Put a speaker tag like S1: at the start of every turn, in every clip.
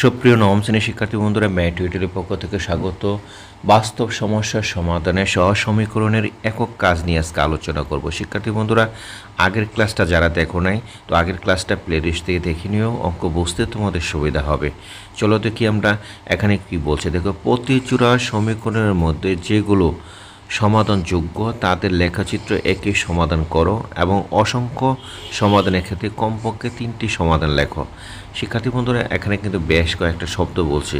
S1: সুপ্রিয় নবম শ্রেণির শিক্ষার্থী বন্ধুরা, ম্যাট টিউটোরিয়ালের পক্ষ থেকে স্বাগত। বাস্তব সমস্যার সমাধানে সহ সমীকরণের একক কাজ নিয়ে আজকে আলোচনা করব। শিক্ষার্থী বন্ধুরা, আগের ক্লাসটা যারা দেখো নাই, তো আগের ক্লাসটা প্লেলিস্ট থেকে দেখে নিও, অঙ্ক বুঝতে তোমাদের সুবিধা হবে। চলো দেখি আমরা এখানে কি বলছে। দেখো প্রতিচূড়া সমীকরণের মধ্যে যেগুলো সমাধানযোগ্য, তাদের লেখাচিত্র একই সমাধান করো এবং অসংখ্য সমাধানের ক্ষেত্রে কমপক্ষে তিনটি সমাধান লেখো। শিক্ষার্থী বন্ধুরা, এখানে কিন্তু বেশ কয়েকটা শব্দ বলছি।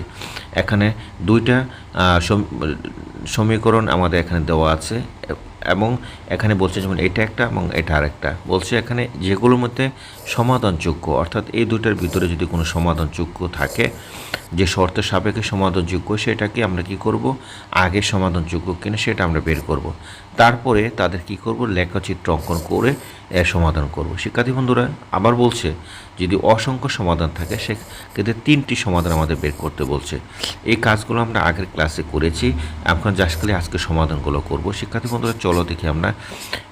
S1: এখানে দুইটা সমীকরণ আমাদের এখানে দেওয়া আছে। এবং এখানে বলছে যেমন এটা একটা এবং এটা আর একটা বলছে এখানে যেগুলোর মধ্যে সমাধানযোগ্য, অর্থাৎ এই দুটার ভিতরে যদি কোনো সমাধানযোগ্য থাকে, যে শর্তের সাপেক্ষে সমাধানযোগ্য, সেটাকে আমরা কি করব? আগে সমাধানযোগ্য কিনা সেটা আমরা বের করব। তারপরে তাদের কি করব? লেখচিত্র অঙ্কন করে, এর সমাধান করব। শিক্ষার্থী বন্ধুরা, আবার বলছে, যদি অসংখ্য সমাধান থাকে, সেক্ষেত্রে তিনটি সমাধান আমাদের বের করতে বলছে। এই কাজগুলো আমরা আগের ক্লাসে করেছি, এখন জাস্ট খালি আজকে সমাধানগুলো করব। শিক্ষার্থী বন্ধুরা, চলো দেখি আমরা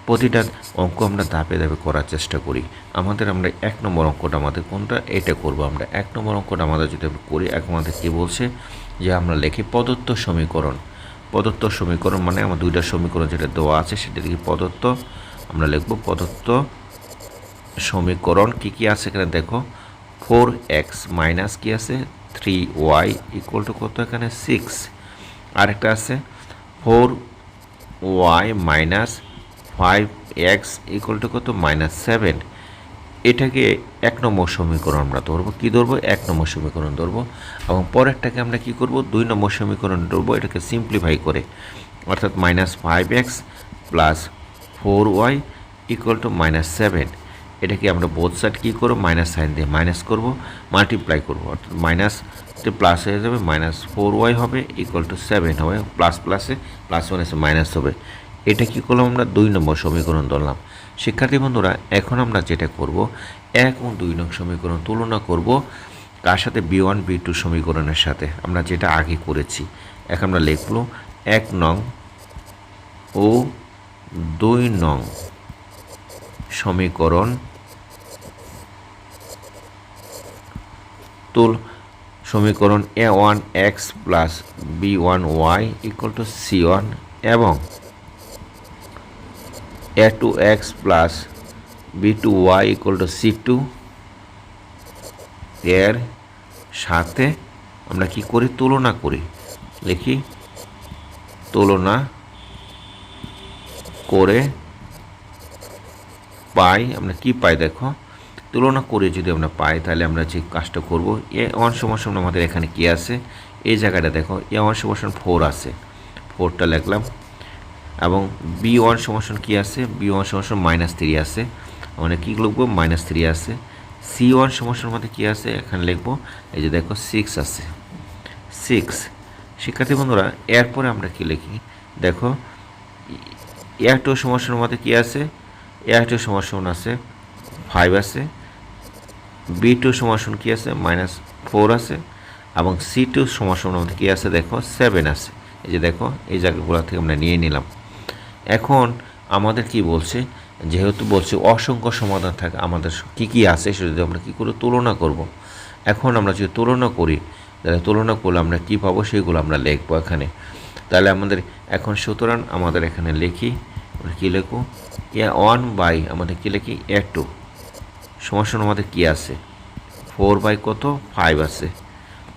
S1: প্রতিটা অঙ্ক আমরা ধাপে ধাপে করার চেষ্টা করি। আমাদের আমরা এক নম্বর অঙ্কটা আমাদের কোনটা? এটা করব আমরা। এক নম্বর অঙ্কটা আমাদের যদি করি, এখন আমাদের কী বলছে? যে আমরা লিখি প্রদত্ত সমীকরণ। প্রদত্ত সমীকরণ মানে আমার দুইটা সমীকরণ যেটা দেওয়া আছে সেটা লিখি প্রদত্ত? আমরা লিখব প্রদত্ত সমীকরণ কী কী আছে এখানে দেখো। ফোর এক্স মাইনাস কী আছে? থ্রি ওয়াই ইকুয়াল টু কত এখানে? সিক্স আরেকটা আছে। Four Y minus five X equal to কত? মাইনাস সেভেন এটাকে এক নম্বর সমীকরণ আমরা ধরবো। কী ধরবো? এক নম্বর সমীকরণ ধরবো। এবং পরেরটাকে আমরা কী করব? দুই নম্বর সমীকরণ ধরবো, এটাকে সিম্পলিফাই করে। অর্থাৎ minus five X plus four Y equal to minus seven এটাকে আমরা বোথ সাইড কী করব? মাইনাস সাইন দিয়ে মাইনাস করব মাল্টিপ্লাই করব। অর্থাৎ মাইনাস প্লাস হয়ে যাবে মাইনাস ফোর ওয়াই হবে ইকুয়াল টু সেভেন হবে প্লাস প্লাসে প্লাস ওয়ান মাইনাসে মাইনাস হবে। এটা কী করলাম আমরা? দুই নম্বর সমীকরণ ধরলাম। শিক্ষার্থী বন্ধুরা, এখন আমরা যেটা করব, এক ও দুই নং সমীকরণ তুলনা করব কার সাথে বি ওয়ান, বি টু সমীকরণের সাথে। আমরা যেটা আগে করেছি, এখন আমরা লিখলো এক নং ও দুই নং সমীকরণ তুল, সমীকরণ A one, X plus B one, Y equal to C one এবং A two X plus B two Y equal to C two এর সাথে আমরা কি করি? তুলনা করি। লিখি তুলনা করে পাই। আমরা কি পাই দেখো? তুলনা করে যদি আমরা পাই, তাহলে আমরা যে কাজটা করব এ ওয়ান সমান আমাদের এখানে কি আছে? এই জায়গাটা দেখো এ ওয়ান সমান ফোর আছে। ফোরটা লিখলাম। এবং বি ওয়ান সমান কী আছে? বি ওয়ান সমান মাইনাস থ্রি আছে। মানে কী লিখব? মাইনাস থ্রি আছে। সি ওয়ান সমান মধ্যে কী আছে? এখানে লিখব, এই যে দেখো সিক্স আছে। সিক্স শিক্ষার্থী বন্ধুরা, এরপরে আমরা কি লিখি? দেখো এয়ার টু সমস্যার মধ্যে কী আছে? এয়ার টু সমস্যা আছে। ফাইভ আছে। বি টু সমাসন কী আছে? মাইনাস ফোর আছে। এবং সি টু সমাসন মধ্যে কী আছে? দেখো সেভেন আছে। এই যে দেখো, এই জায়গাগুলো থেকে আমরা নিয়ে নিলাম। এখন আমাদের কি বলছে? যেহেতু বলছে অসংখ্য সমাধান থাকে আমাদের কি কি আছে সেটা যদি আমরা কী করে তুলনা করব। এখন আমরা যদি তুলনা করি, তাহলে তুলনা করলে আমরা কী পাবো সেগুলো আমরা লিখব এখানে। তাহলে আমাদের এখন সুতরাং আমাদের এখানে লিখি, আমরা কী লিখব? এ ওয়ান বাই, আমাদের কী লিখি? A two. সমস্যা আমাদের কী আছে? ফোর বাই কত? ফাইভ আছে।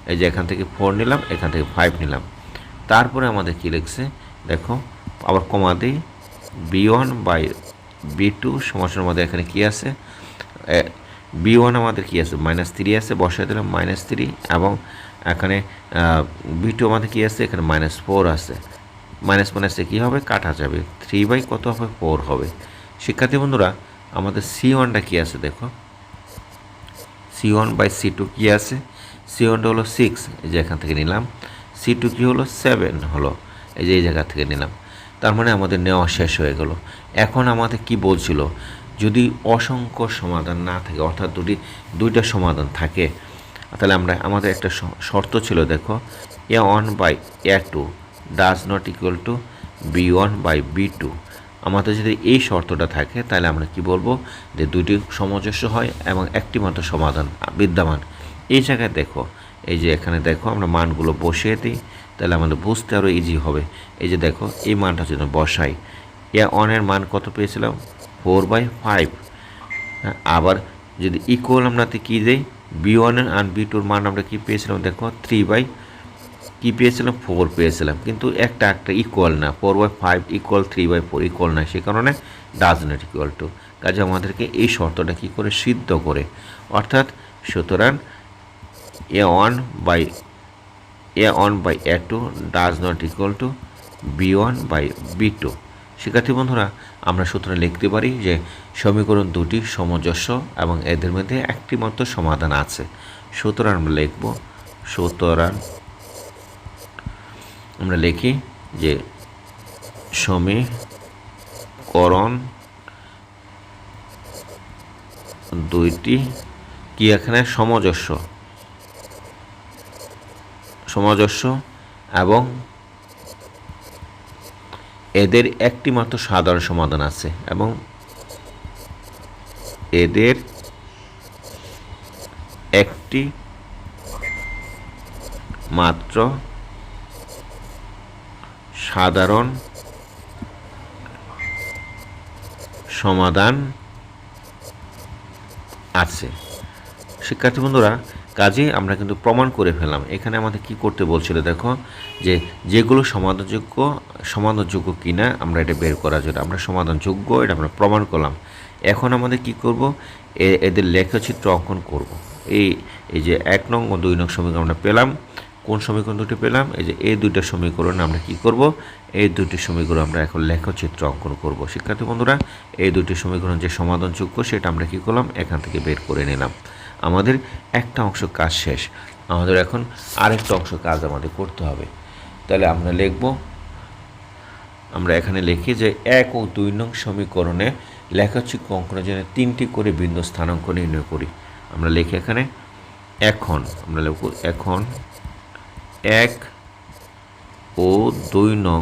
S1: এই যে এখান থেকে ফোর নিলাম, এখান থেকে ফাইভ নিলাম। তারপরে আমাদের কী লিখছে? দেখো আবার কমা দিই। B one by B two সমস্যার মধ্যে এখানে কী আছে? বি ওয়ান আমাদের কী আছে? মাইনাস থ্রি আছে, বসাই দিলাম মাইনাস থ্রি এবং এখানে বি টু আমাদের কী আছে? এখানে মাইনাস ফোর আছে। মাইনাস মাইনাসে কী হবে? কাটা যাবে। থ্রি বাই কত হবে? ফোর হবে। শিক্ষার্থী বন্ধুরা, আমাদের সি ওয়ানটা কী আছে দেখো? C one by C two কী আছে? সি ওয়ানটা হলো সিক্স এই যে এখান থেকে নিলাম। সি টু কী হলো? সেভেন হলো। এই যে এই জায়গা থেকে নিলাম। তার মানে আমাদের নেওয়া শেষ হয়ে গেল। এখন আমাদের কি বলছিল? যদি অসংখ্য সমাধান না থাকে, অর্থাৎ দুটি দুইটা সমাধান থাকে, তাহলে আমরা, আমাদের একটা শর্ত ছিল, দেখো A one by A two does not equal to B one by B two আমাদের যদি এই শর্তটা থাকে, তাহলে আমরা কি বলব? যে দুইটি সামঞ্জস্য হয় এবং একটি মাত্র সমাধান বিদ্যমান। এই জায়গায় দেখো, এই যে এখানে দেখো, আমরা মানগুলো বসিয়ে দিই। তাহলে আমাদের বুঝতে আরও ইজি হবে। এই যে দেখো, এই মানটা যদি বসাই। এ অনের মান কত পেয়েছিলাম? ফোর বাই ফাইভ আবার যদি ইকুয়াল আমরাতে কী দেই? বি ওয়ানের আর বি টুর মান আমরা কী পেয়েছিলাম? দেখো থ্রি বাই কী পেয়েছিলাম? ফোর পেয়েছিলাম। কিন্তু একটা একটা ইকুয়াল না। Four by five equal three by four equal না। সে কারণে ডাজ নট ইকুয়াল টু কাজে আমাদেরকে এই শর্তটা কী করে সিদ্ধ করে। অর্থাৎ সুতরাং A one by A one by A two does not equal to B one by B two. শিক্ষার্থী বন্ধুরা, আমরা সুতরাং লিখতে পারি যে সমীকরণ দুটি সামঞ্জস্য এবং এদের মধ্যে একটি মাত্র সমাধান আছে। সুতরাং আমরা লিখব, সুতরাং আমরা লিখি যে সমীকরণ দুইটি কি এখানে সমজস্য সমজস্য এবং এদের একটি মাত্র সাধারণ সমাধান আছে এবং এদের একটি মাত্র সাধারণ সমাধান আছে। শিক্ষার্থী বন্ধুরা কাজে আমরা কিন্তু প্রমাণ করে ফেললাম। এখানে আমাদের কি করতে বলছিল দেখো, যে যেগুলো সমাধানযোগ্য সমাধানযোগ্য কিনা আমরা এটা বের করার জন্য, আমরা সমাধানযোগ্য, এটা আমরা প্রমাণ করলাম। এখন আমাদের কি করব? এদের লেখচিত্র অঙ্কন করব। এই এই যে এক নং ও দুই নং সমীকরণ আমরা পেলাম। কোন সমীকরণ দুটি পেলাম? এই যে এই দুইটা সমীকরণ আমরা কি করব? এই দুটি সমীকরণ আমরা এখন লেখচিত্র অঙ্কন করব। শিক্ষার্থী বন্ধুরা, এই দুটি সমীকরণ যে সমাধানযোগ্য, সেটা আমরা কি করলাম? এখান থেকে বের করে নিলাম। আমাদের একটা অংশ কাজ শেষ। আমাদের এখন আরেকটা অংশ কাজ আমাদের করতে হবে। তাহলে আমরা লিখব, আমরা এখানে লিখি যে এক ও দুই নং সমীকরণে লেখচিত্র অঙ্কনের তিনটি করে বিন্দু স্থানাঙ্ক নির্ণয় করি। আমরা লিখি এখানে, এখন, আমরা লিখব এখন এক ও দুই নং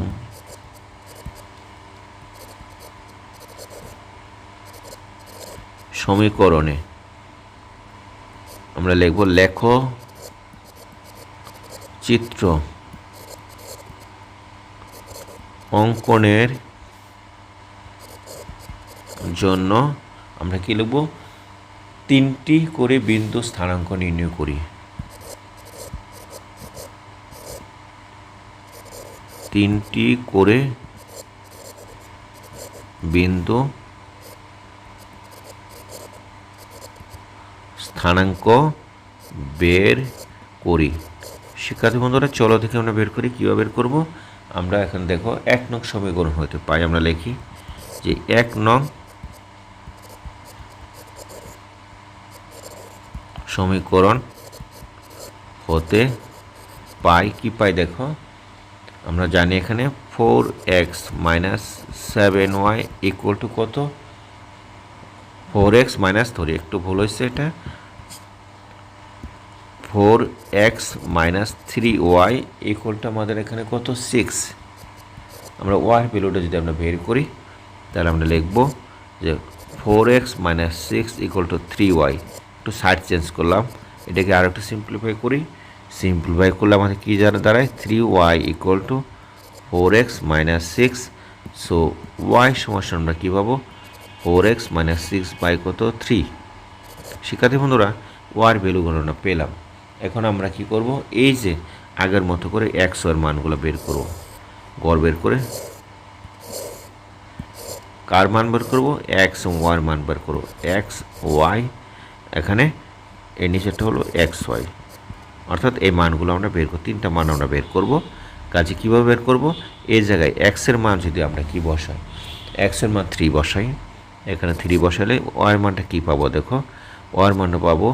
S1: সমীকরণে আমরা লিখব লেখ চিত্র অঙ্কনের জন্য আমরা কি লিখব? তিনটি করে বিন্দু স্থানাঙ্ক নির্ণয় করি। তিনটি করে বিন্দু স্থানাঙ্ক বের করি। শিক্ষার্থী বন্ধুরা, চলো দেখে আমরা বের করি, কীভাবে বের করব? আমরা এখন দেখো এক নং সমীকরণ হতে পাই, আমরা লিখি যে এক নং সমীকরণ হতে পাই কি পাই দেখো? আমরা জানি এখানে four X minus seven Y equal to কত? ফোর এক্স মাইনাস থ্রি, একটু ভুল হয়েছে এটা। Four X minus three Y equal to আমাদের এখানে কত? সিক্স। আমরা ওয়াই ভ্যালুটা যদি আমরা বের করি, তাহলে আমরা লিখব যে four X minus six equal to three Y. একটু সাইড চেঞ্জ করলাম। এটাকে আর একটু সিম্পলিফাই করি। সিম্পলিফাই করলে আমাদের কী যারা দাঁড়ায়? Three Y equal to four X minus six. So Y সমস্যা আমরা কী পাবো? Four X minus six by কত? থ্রি। শিক্ষার্থী বন্ধুরা ওয়ার ভ্যালু গণনা পেলাম। এখন আমরা কি করব? এই যে আগের মতো করে একশো এর মানগুলো বের করব। গড় বের করে কার মান বের করব? এক্স ওয়ার মান বের করব। এক্স ওয়াই, এখানে এর নিচেরটা হলো এক্স ওয়াই। অর্থাৎ এই মানগুলো আমরা বের করব তিনটা মান আমরা বের করব। কাজে কীভাবে বের করব? এই জায়গায় এক্সের মান যদি আমরা কি বসাই? এক্সের মান থ্রি বসাই। এখানে থ্রি বসালে ওয়ার মানটা কী পাবো? দেখো ওয়ার মানটা পাবো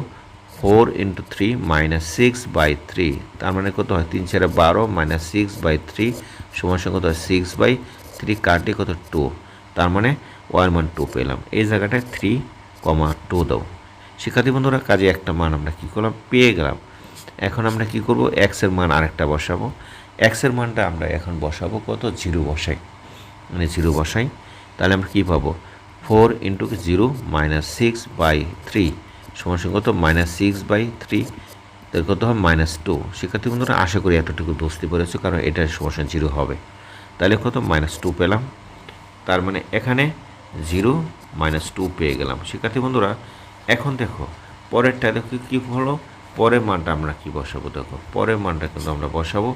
S1: four into three minus six by three, তার মানে কত হয়? তিন চারে বারো মাইনাস সিক্স বাই থ্রি সমান সঙ্গে কত হয়? সিক্স বাই থ্রি কাটে কত? টু, তার মানে ওয়ার মান টু পেলাম। এই জায়গাটায় থ্রি কমা টু দাও। শিক্ষার্থী বন্ধুরা, কাজে একটা মান আমরা কী করলাম? পেয়ে গেলাম। এখন আমরা কি করব? এক্সের মান আরেকটা বসাবো। এক্সের মানটা আমরা এখন বসাবো কত? জিরো বসাই। মানে জিরো বসাই। তাহলে আমরা কী পাবো? Four into zero minus six by three. সমান কত? মাইনাস সিক্স বাই থ্রি তাহলে কত হবে? মাইনাস টু শিক্ষার্থী বন্ধুরা, আশা করি এতটুকু বুঝতে পেরেছ, কারণ এটার সমস্যা জিরো হবে। তাহলে কত? মাইনাস টু পেলাম। তার মানে এখানে জিরো মাইনাস টু পেয়ে গেলাম। শিক্ষার্থী বন্ধুরা, এখন দেখো, পরেরটা দেখো কী হলো? পরের মানটা আমরা কি বসাবো? দেখো, পরের মানটা কিন্তু আমরা বসাবো।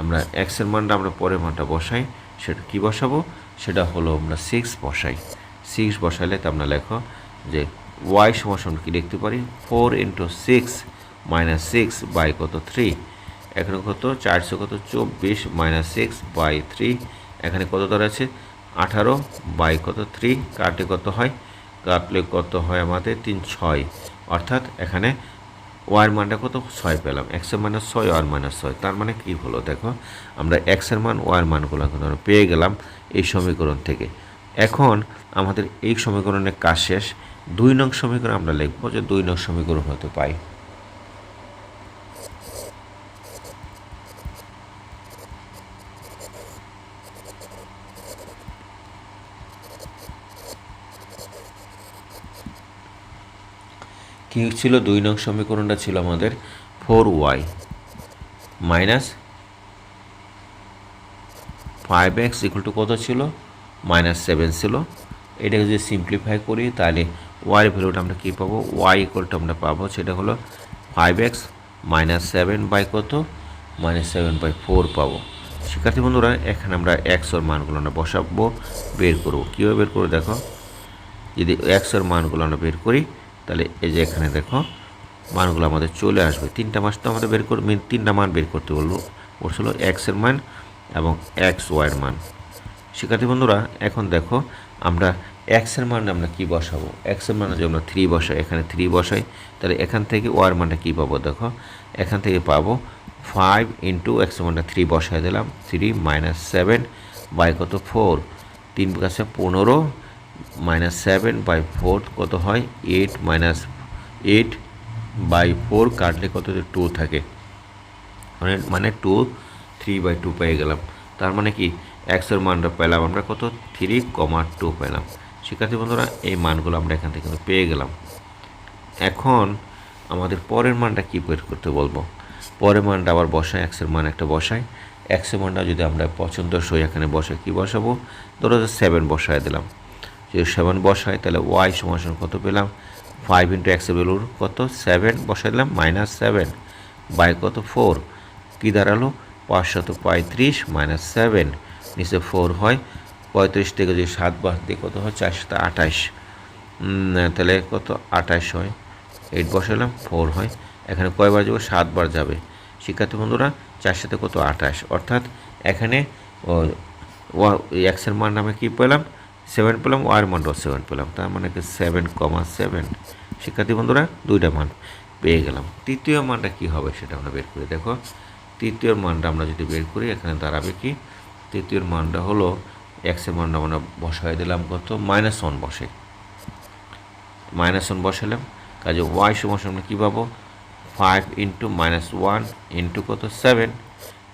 S1: আমরা এক্সের মানটা আমরা পরের মানটা বসাই, সেটা কি বসাবো? সেটা হলো আমরা সিক্স বসাই। সিক্স বসাইলে তো আমরা লেখো যে ওয়াই সমান কী লিখতে পারি? Four into six minus six by কত থ্রি এখানে কত? চারশো কত? চব্বিশ মাইনাস সিক্স বাই থ্রি এখানে কত ধর আছে? আঠারো বাই কত থ্রি কাটলে কত হয়? কাটলে কত হয় আমাদের তিন, ছয়। অর্থাৎ এখানে ওয়ার মানটা কত? ছয় পেলাম। এক্সের মাইনাস ছয় ওয়ার মাইনাস ছয়। তার মানে কী হলো? দেখো, আমরা এক্সের মান ওয়ার মানগুলো কিন্তু পেয়ে গেলাম এই সমীকরণ থেকে। এখন আমাদের এই সমীকরণের কাজ শেষ। দুই নং সমীকরণ আমরা লিখব যে দুই নং সমীকরণ হতে পাই। কি ছিল? দুই নং সমীকরণটা ছিল আমাদের four Y minus five X equal to কত ছিল? মাইনাস সেভেন ছিল। এটাকে যদি সিম্পলিফাই করি, তাহলে ওয়াই ভ্যালুটা আমরা কী পাবো? ওয়াই ইকুয়াল টু আমরা পাবো সেটা হলো five X minus seven by কত? মাইনাস সেভেন বাই ফোর পাবো। শিক্ষার্থী বন্ধুরা, এখানে আমরা এক্সর মানগুলো আমরা বসাবো, বের করব। কীভাবে বের করব দেখো? যদি এক্সের মানগুলো আমরা বের করি, তাহলে এই যে এখানে দেখো, মানগুলো আমাদের চলে আসবে। তিনটা মাস তো আমাদের বের করে তিনটা মান বের করতে বলল বলছিল এক্সের মান এবং এক্স ওয়াইয়ের মান। শিক্ষার্থী বন্ধুরা, এখন দেখো, আমরা এক্সের মান আমরা কী বসাবো? এক্সের মানে যদি আমরা থ্রি বসাই, এখানে থ্রি বসাই, তাহলে এখান থেকে ওয়ার মানটা কী পাবো দেখো? এখান থেকে পাবো ফাইভ ইন্টু এক্সের মানটা থ্রি বসাই দিলাম থ্রি মাইনাস সেভেন বাই কত? ফোর তিন কাছে পনেরো মাইনাস সেভেন বাই ফোর কত হয়? Eight minus eight by four কাটলে কত টু থাকে। মানে মানে টু থ্রি বাই টু পেয়ে গেলাম। তার মানে কি? এক্সের মানটা পেলাম আমরা কত? থ্রি কমা টু পেলাম। শিক্ষার্থী বন্ধুরা, এই মানগুলো আমরা এখান থেকে পেয়ে গেলাম। এখন আমাদের পরের মানটা কী বের করতে বলব? পরের মানটা আবার বসায় এক্সের মান একটা বসাই। এক্সের মানটা যদি আমরা পছন্দসই এখানে বসাই কী বসাবো? ধরো সেভেন বসায় দিলাম। যদি সেভেন বসাই, তাহলে ওয়াই সমান কত পেলাম? ফাইভ ইন্টু এক্সের ভ্যালুর কত? সেভেন বসাই দিলাম মাইনাস সেভেন বাই কত? ফোর কী দাঁড়াল? পাঁচশত পঁয়ত্রিশ মাইনাস সেভেন নিচে ফোর হয় পঁয়ত্রিশ থেকে যদি সাত বাদ দিয়ে কত হয়? চারশত আঠাশ। তাহলে কত? আঠাশ হয়। এইট বসালাম ফোর হয়। এখানে কয়বার যাবে? সাতবার যাবে। শিক্ষার্থী বন্ধুরা চার সাথে কত? আঠাশ। অর্থাৎ এখানে এক্সের মান নামে কী পেলাম? সেভেন পেলাম ওয়ার মানটাও সেভেন পেলাম। তার মানে কি সেভেন কমা সেভেন শিক্ষার্থী বন্ধুরা, দুইটা মান পেয়ে গেলাম। তৃতীয় মানটা কি হবে সেটা আমরা বের করি। দেখো, তৃতীয় মানটা আমরা যদি বের করি, এখানে দাঁড়াবে কি? তৃতীয় মানটা হলো এক্সের মানটা আমরা বসাই দিলাম কত? মাইনাস ওয়ান বসে। মাইনাস ওয়ান বসালাম। কাজে ওয়াই সমস্যা আমরা কী পাবো? Five into minus one into কত? সেভেন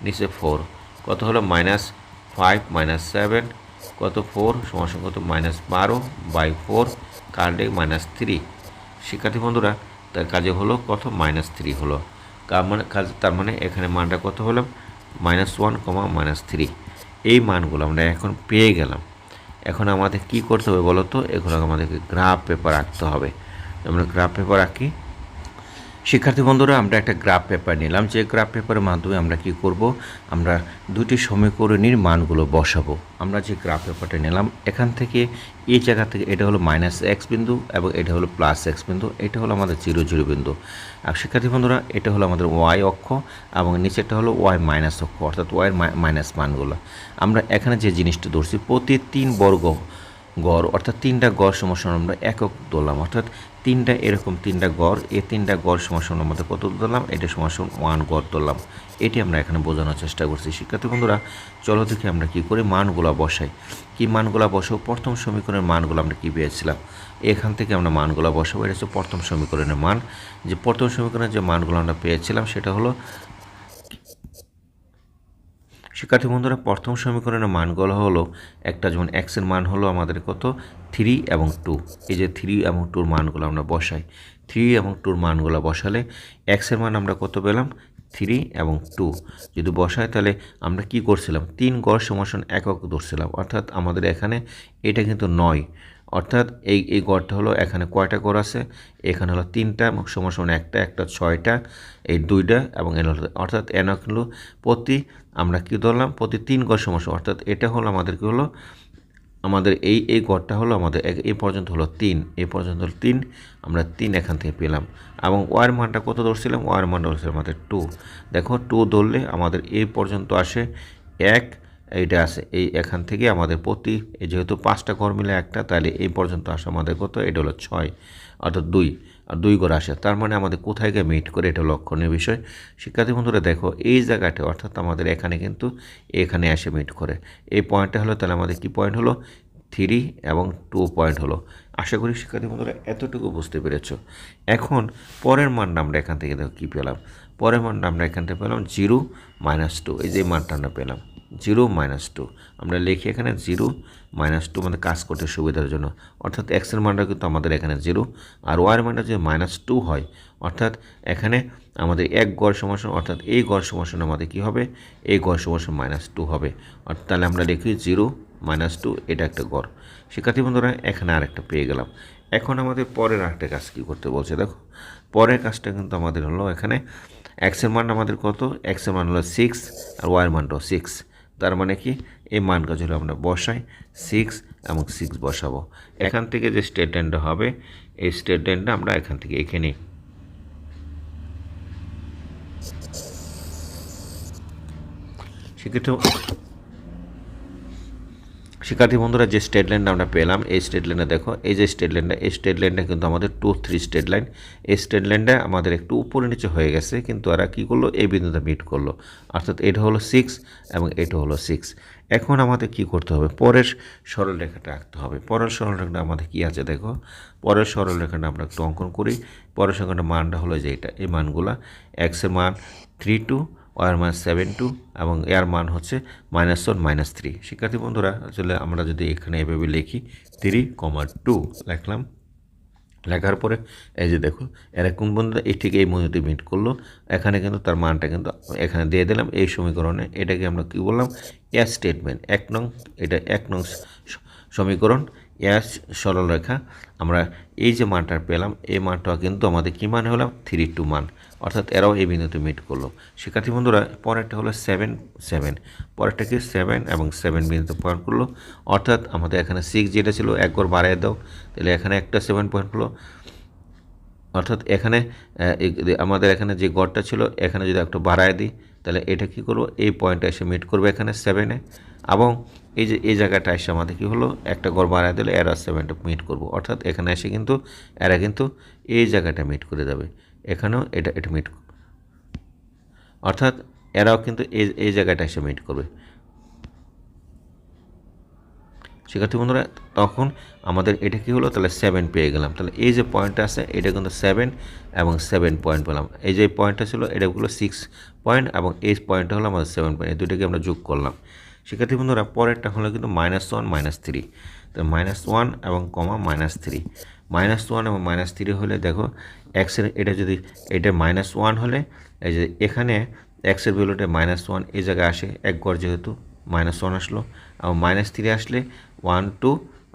S1: নিচে ফোর কত হলো? মাইনাস ফাইভ মাইনাস সেভেন কত? ফোর সমান কত? মাইনাস বারো বাই ফোর কার্ডে মাইনাস থ্রি শিক্ষার্থী বন্ধুরা, তার কাজে হলো কত? মাইনাস থ্রি হলো। কার মানে কাজ তার মানে এখানে মানটা কত হলো? Minus one comma minus three এই মানগুলো আমরা এখন পেয়ে গেলাম। এখন আমাদের কি করতে হবে বলো তো এগুলো আমাদেরকে গ্রাফ পেপার আঁকতে হবে। আমরা গ্রাফ পেপার আঁকি। শিক্ষার্থী বন্ধুরা, আমরা একটা গ্রাফ পেপার নিলাম। যে গ্রাফ পেপারের মাধ্যমে আমরা কি করব? আমরা দুটি সমীকরণীর মানগুলো বসাবো। আমরা যে গ্রাফ পেপারটা নিলাম, এখান থেকে এই জায়গা থেকে এটা হলো মাইনাস এক্স বিন্দু এবং এটা হলো প্লাস এক্স বিন্দু। এটা হলো আমাদের জিরো জিরো বিন্দু। আর শিক্ষার্থী বন্ধুরা, এটা হলো আমাদের ওয়াই অক্ষ এবং নিচেরটা হলো ওয়াই মাইনাস অক্ষ, অর্থাৎ ওয়াই মাইনাস মানগুলো। আমরা এখানে যে জিনিসটা ধরছি, প্রতি তিন বর্গ গড়, অর্থাৎ তিনটা গড় সমস্যা আমরা একক ধরলাম। অর্থাৎ তিনটা এরকম, তিনটা গড় এ তিনটা গড় সমস্যা মধ্যে কত ধরলাম? এটা সমাসন ওয়ান গড় ধরলাম। এটি আমরা এখানে বোঝানোর চেষ্টা করছি। শিক্ষার্থী বন্ধুরা, চলো দেখি আমরা কি করে, মানগুলা বসাই। কি মানগুলা বসাবো? প্রথম সমীকরণের মানগুলো আমরা কী পেয়েছিলাম? এখান থেকে আমরা মানগুলা বসাবো। এটা হচ্ছে প্রথম সমীকরণের মান। যে প্রথম সমীকরণের যে মানগুলো আমরা পেয়েছিলাম, সেটা হলো শিক্ষার্থী বন্ধুরা, প্রথম সমীকরণের মানগুলো হলো একটা, যেমন এক্সের মান হলো আমাদের কত? থ্রি এবং টু এই যে থ্রি এবং টুর মানগুলো আমরা বসাই। থ্রি এবং টুর মানগুলো বসালে এক্সের মান আমরা কত পেলাম? থ্রি এবং টু যদি বসায় তাহলে আমরা কি করছিলাম? তিন গড় সমাসন একক ধরছিলাম। অর্থাৎ আমাদের এখানে এটা কিন্তু নয়। অর্থাৎ এই এই গড়টা হলো এখানে কয়টা গড় আছে? এখানে হলো তিনটা এবং সমান একটা একটা ছয়টা, এই দুইটা এবং এন অর্থাৎ এন হলো প্রতি আমরা কী ধরলাম? প্রতি তিন গড় সমস্যা অর্থাৎ এটা হলো আমাদের কী হলো? আমাদের এই এই গড়টা হলো আমাদের এই পর্যন্ত হলো তিন এই পর্যন্ত হলো তিন, আমরা তিন এখান থেকে পেলাম। এবং ওয়ার মানটা কত ধরছিলাম? ওয়ার মানটা ধরছিলাম আমাদের টু দেখো টু ধরলে আমাদের এই পর্যন্ত আসে এক, এইটা আছে এই এখান থেকে আমাদের প্রতি যেহেতু পাঁচটা ঘর মিলে একটা, তাহলে এই পর্যন্ত আসে আমাদের কত? এটা হলো ছয়, অর্থাৎ দুই। আর দুই ঘর আসে। তার মানে আমাদের কোথায় গিয়ে মিট করে এটা লক্ষণীয় বিষয়। শিক্ষার্থী বন্ধুরা দেখো, এই জায়গাটা অর্থাৎ আমাদের এখানে কিন্তু এখানে এসে মিট করে। এই পয়েন্টটা হলো, তাহলে আমাদের কি পয়েন্ট হলো? থ্রি এবং টু পয়েন্ট হলো। আশা করি শিক্ষার্থী বন্ধুরা এতটুকু বুঝতে পেরেছ। এখন পরের মানটা আমরা এখান থেকে দেখো কী পেলাম? পরের মানটা আমরা এখান থেকে পেলাম জিরো মাইনাস টু এই যে মানটা আমরা পেলাম। Zero minus two. আমরা লিখি এখানে জিরো মাইনাস টু মানে কাজ করতে সুবিধার জন্য। অর্থাৎ এক্সের মানটা কিন্তু আমাদের এখানে জিরো। আর ওয়ার মানটা যদি মাইনাস টু হয়, অর্থাৎ এখানে আমাদের এক গড় সমাসন, অর্থাৎ এই গড় সমাসন আমাদের কী হবে? এই গড় সমাসন মাইনাস টু হবে। অর্থাৎ তাহলে আমরা লিখি জিরো মাইনাস টু, এটা একটা গড়। শিক্ষার্থী বন্ধুরা, এখানে আরেকটা পেয়ে গেলাম। এখন আমাদের পরের আরেকটা কাজ কী করতে বলছে? দেখো, পরের কাজটা কিন্তু আমাদের হলো এখানে এক্সের মান আমাদের কত? এক্সের মান হলো সিক্স আর ওয়ার মানটাও সিক্স তার মানে কি? এই মানটা যদি আমরা বসাই সিক্স এবং সিক্স বসাবো। এখান থেকে যে স্টেটমেন্টটা হবে, এই স্টেটমেন্টটা আমরা এখান থেকে এখানে সেক্ষেত্রে শিক্ষার্থী বন্ধুরা, যে স্টেট লাইনটা আমরা পেলাম, এই স্টেট লাইনে দেখো, এই যে স্টেট লাইনটা এই স্টেট লাইনটা কিন্তু আমাদের টু থ্রি স্টেট লাইন এই স্টেট লাইনটা আমাদের একটু উপরে নিচে হয়ে গেছে, কিন্তু এরা কী করল? এই বিন্দুতে মিট করল। অর্থাৎ এটা হলো সিক্স এবং এটা হলো সিক্স এখন আমাদের কি করতে হবে? পরের সরলরেখাটা আঁকতে হবে। পরের সরলরেখাটা আমাদের কি আছে দেখো? পরের সরলরেখাটা আমরা একটু অঙ্কন করি। পরের সংখ্যাটা মানটা হলো যে এটা, এই মানগুলা। এক্সের মান থ্রি টু ওয়ার মাইনাস সেভেন টু এবং এর মান হচ্ছে মাইনাস ওয়ান, মাইনাস থ্রি। শিক্ষার্থী বন্ধুরা আসলে আমরা যদি এখানে এভাবে লিখি, থ্রি কমা টু লিখলাম। লেখার পরে, এই যে দেখো এরা কোন বন্ধুরা, এই ঠিক এই মধ্যে মিট করল। এখানে কিন্তু তার মানটা কিন্তু এখানে দিয়ে দিলাম। এই সমীকরণে এটাকে আমরা কী বললাম? এস স্টেটমেন্ট। এক নং, এটা এক নং সমীকরণ। এস সরলরেখা। আমরা এই যে মানটা পেলাম, এই মানটা কিন্তু আমাদের কী মান হলাম থ্রি টু মান। অর্থাৎ এরাও এই বিন্দুতে মিট করল। শিক্ষার্থী বন্ধুরা, পরেরটা হলো সেভেন সেভেন পরেরটা কি? সেভেন এবং সেভেন বিন্দুতে পয়েন্ট করল। অর্থাৎ আমাদের এখানে সিক্স যেটা ছিল এক গড় বাড়িয়ে দাও। তাহলে এখানে একটা সেভেন পয়েন্ট করল। অর্থাৎ এখানে আমাদের এখানে যে গড়টা ছিল, এখানে যদি একটু বাড়ায় দিই, তাহলে এটা কি করব? এই পয়েন্টটা এসে মিট করবে এখানে সেভেনে এবং এই যে, এই জায়গাটা এসে আমাদের কী হলো? একটা গড় বাড়ায় দিলে এরা সেভেনটা মিট করব। অর্থাৎ এখানে এসে কিন্তু, এরা কিন্তু এই জায়গাটা মিট করে যাবে এখানেও এটা এটা মিট অর্থাৎ এরাও কিন্তু এই এই জায়গাটা এসে মিট করবে। শিক্ষার্থী বন্ধুরা, তখন আমাদের এটা কি হলো? তাহলে সেভেন পেয়ে গেলাম। তাহলে এই যে পয়েন্টটা আছে, এটা কিন্তু সেভেন এবং সেভেন পয়েন্ট পেলাম। এই যে পয়েন্টটা ছিল, এটা হলো সিক্স পয়েন্ট এবং এই পয়েন্টটা হলো আমাদের সেভেন পয়েন্ট এই দুটোকে আমরা যোগ করলাম। শিক্ষার্থী বন্ধুরা, পরেরটা হলো কিন্তু মাইনাস ওয়ান মাইনাস থ্রি তো মাইনাস ওয়ান এবং comma minus three minus one এবং মাইনাস থ্রি হলে দেখো এক্সের এটা যদি এটা মাইনাস ওয়ান হলে, এই যে এখানে এক্সের ভ্যালুটা মাইনাস ওয়ান এই জায়গায় আসে, এক গড় যেহেতু মাইনাস ওয়ান আসলো, এবং মাইনাস থ্রি আসলে ওয়ান টু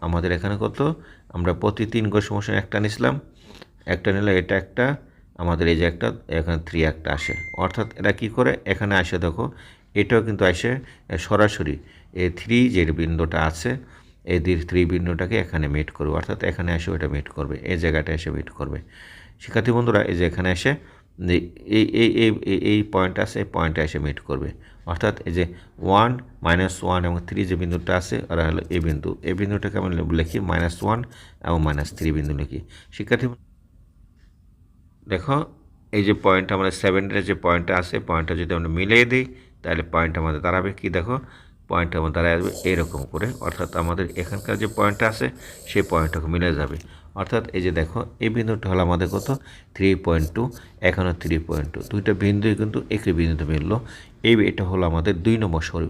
S1: আমাদের এখানে কত? আমরা প্রতি তিন গড় সমস্যা একটা নিছিলাম একটা নিলে এটা একটা, আমাদের এই যে একটা, এখানে থ্রি একটা আসে। অর্থাৎ এরা কি করে? এখানে আসে দেখো, এটাও কিন্তু আসে সরাসরি, এই থ্রি যে বিন্দুটা আছে এই থ্রি বিন্দুটাকে এখানে মিট করবে, অর্থাৎ এখানে এসে ওটা মিট করবে, এই জায়গাটা এসে মিট করবে। শিক্ষার্থী বন্ধুরা, এই যে এখানে এসে এই এই এই, এই- এই পয়েন্ট আছে, এই পয়েন্টটা এসে মিট করবে। অর্থাৎ এই যে ওয়ান মাইনাস ওয়ান এবং থ্রি যে বিন্দুটা আছে, ওরা হলো এ বিন্দু। এই বিন্দুটাকে আমি লিখি মাইনাস ওয়ান এবং মাইনাস থ্রি বিন্দু লিখি। শিক্ষার্থী দেখো, এই যে পয়েন্ট আমাদের সেভেনের যে পয়েন্টটা আছে পয়েন্টটা যদি আমরা মিলিয়ে দিই, তাহলে পয়েন্ট আমাদের দাঁড়াবে কি? দেখো পয়েন্ট আমাদের দাঁড়ায় আসবে, এরকম করে। অর্থাৎ আমাদের এখানকার যে পয়েন্টটা আছে, সেই পয়েন্টটাকে মিলে যাবে। অর্থাৎ এই যে দেখো, এই বিন্দুটা হলো আমাদের কত? থ্রি পয়েন্ট টু এখানে থ্রি পয়েন্ট টু দুইটা বিন্দুই কিন্তু একই বিন্দুতে মিললো। এই এটা হলো আমাদের দুই নম্বর সরি-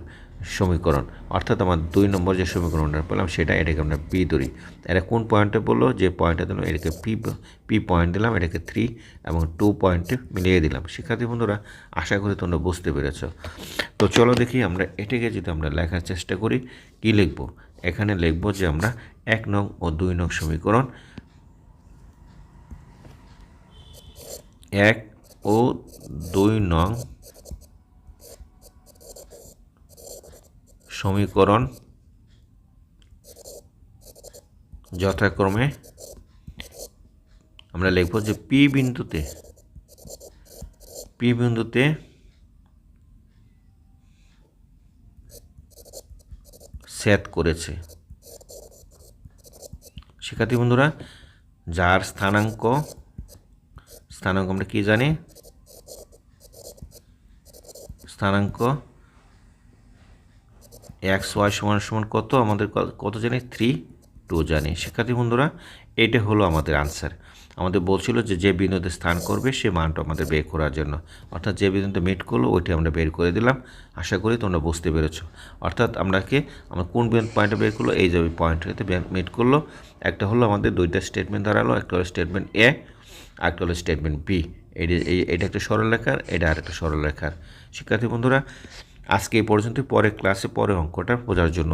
S1: সমীকরণ। অর্থাৎ আমার দুই নম্বর যে সমীকরণটা পেলাম, সেটা এটাকে আমরা পি ধরি। এটা কোন পয়েন্টে বলল? যে পয়েন্টে দিলাম, এটাকে পি পি পয়েন্ট দিলাম, এটাকে থ্রি এবং টু পয়েন্টে মিলিয়ে দিলাম। শিক্ষার্থী বন্ধুরা, আশা করি তোমরা বুঝতে পেরেছ। তো চলো দেখি আমরা এটাকে যদি আমরা লেখার চেষ্টা করি, কি লিখব? এখানে লিখব যে আমরা এক নং ও দুই নং সমীকরণ এক ও দুই নং সমীকরণ যথাক্রমে আমরা লিখব যে পি বিন্দুতে পি বিন্দুতে সেট করেছে। শিক্ষার্থী বন্ধুরা, যার স্থানাঙ্ক স্থানাঙ্ক আমরা কি জানি? স্থানাঙ্ক এক্স ওয়াই সমান সমান কত? আমাদের কত জানি? থ্রি, টু জানি। শিক্ষার্থী বন্ধুরা, এটা হলো আমাদের আনসার আমাদের বলছিল যে যে বিন্দুতে স্থান করবে, সে মানটা আমাদের বের করার জন্য। অর্থাৎ যে বিন্দুতে মিট করল, ওইটি আমরা বের করে দিলাম। আশা করি তোমরা বুঝতে পেরেছ। অর্থাৎ আমরাকে, আমরা কোন পয়েন্টে বের করল, এই যে পয়েন্টটাতে মিট করল, একটা হলো আমাদের দুইটা স্টেটমেন্ট দাঁড়াল, একটা হলো স্টেটমেন্ট এ একটা হলো স্টেটমেন্ট বি এটা একটা সরল সরলরেখার, এটা আর একটা সরলরেখার। শিক্ষার্থী বন্ধুরা আজকে এই পর্যন্ত পরে ক্লাসে পরে অঙ্কটা বোঝার জন্য